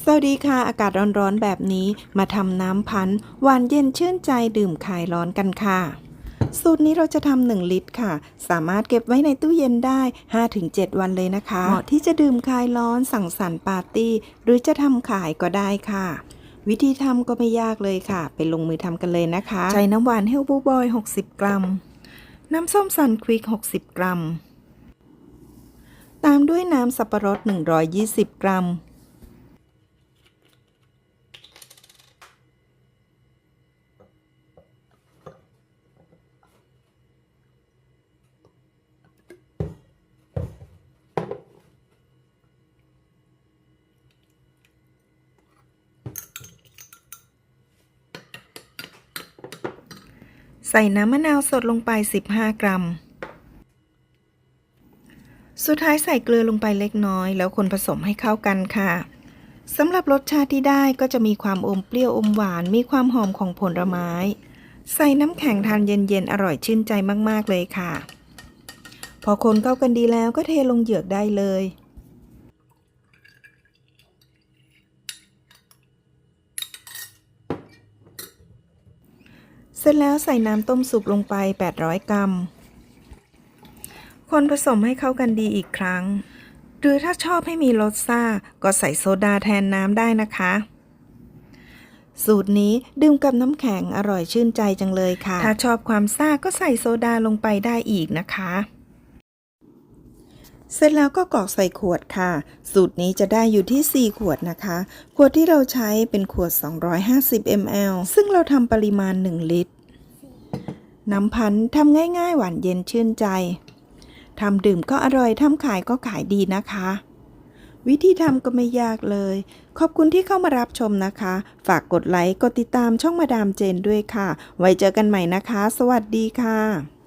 สวัสดีค่ะ อากาศร้อนๆแบบนี้มาทำน้ำพันธ์หวานเย็นชื่นใจดื่มคลายร้อนกันค่ะ สูตรนี้เราจะทำหนึ่งลิตรค่ะ สามารถเก็บไว้ในตู้เย็นได้ 5-7 วันเลยนะคะ เหมาะที่จะดื่มคลายร้อนสั่งสรรค์ปาร์ตี้ หรือจะทำขายก็ได้ค่ะ วิธีทำก็ไม่ยากเลยค่ะ ไปลงมือทำกันเลยนะคะ ใช้น้ำหวานเฮลบูบอย 60 กรัม น้ำส้มสันควิก 60 กรัม ตามด้วยน้ำสับปะรด 120 กรัม ใส่น้ำมะนาวสดลงไป 15 กรัม สุดท้ายใส่เกลือลงไปเล็กน้อย แล้วคนผสมให้เข้ากันค่ะสำหรับรสชาติที่ได้ก็จะมีความอมเปรี้ยวอมหวาน มีความหอมของผลไม้ ใส่น้ำแข็งทานเย็นๆ อร่อยชื่นใจมากๆเลยค่ะ พอคนเข้ากันดีแล้วก็เทลงเหยือกได้เลย เสร็จแล้วใส่น้ำต้มสุกลงไป 800 กรัม คนผสมให้เข้ากันดีอีกครั้ง หรือถ้าชอบให้มีรสซ่า ก็ใส่โซดาแทนน้ำได้นะคะ สูตรนี้ดื่มกับน้ำแข็งอร่อยชื่นใจจังเลยค่ะ ถ้าชอบความซ่าก็ใส่โซดาลงไปได้อีกนะคะ เสร็จแล้วก็กรอกใส่ขวดค่ะ สูตรนี้จะได้อยู่ที่ 4 ขวดนะคะ ขวดที่เราใช้เป็นขวด 250 ml ซึ่งเราทำปริมาณ 1 ลิตร น้ำพันธุ์ทำง่ายๆ หวานเย็นชื่นใจ ทำดื่มก็อร่อย ทำขายก็ขายดีนะคะ วิธีทำก็ไม่ยากเลย ขอบคุณที่เข้ามารับชมนะคะ ฝากกดไลค์ กดติดตามช่องมาดามเจนด้วยค่ะ ไว้เจอกันใหม่นะคะ สวัสดีค่ะ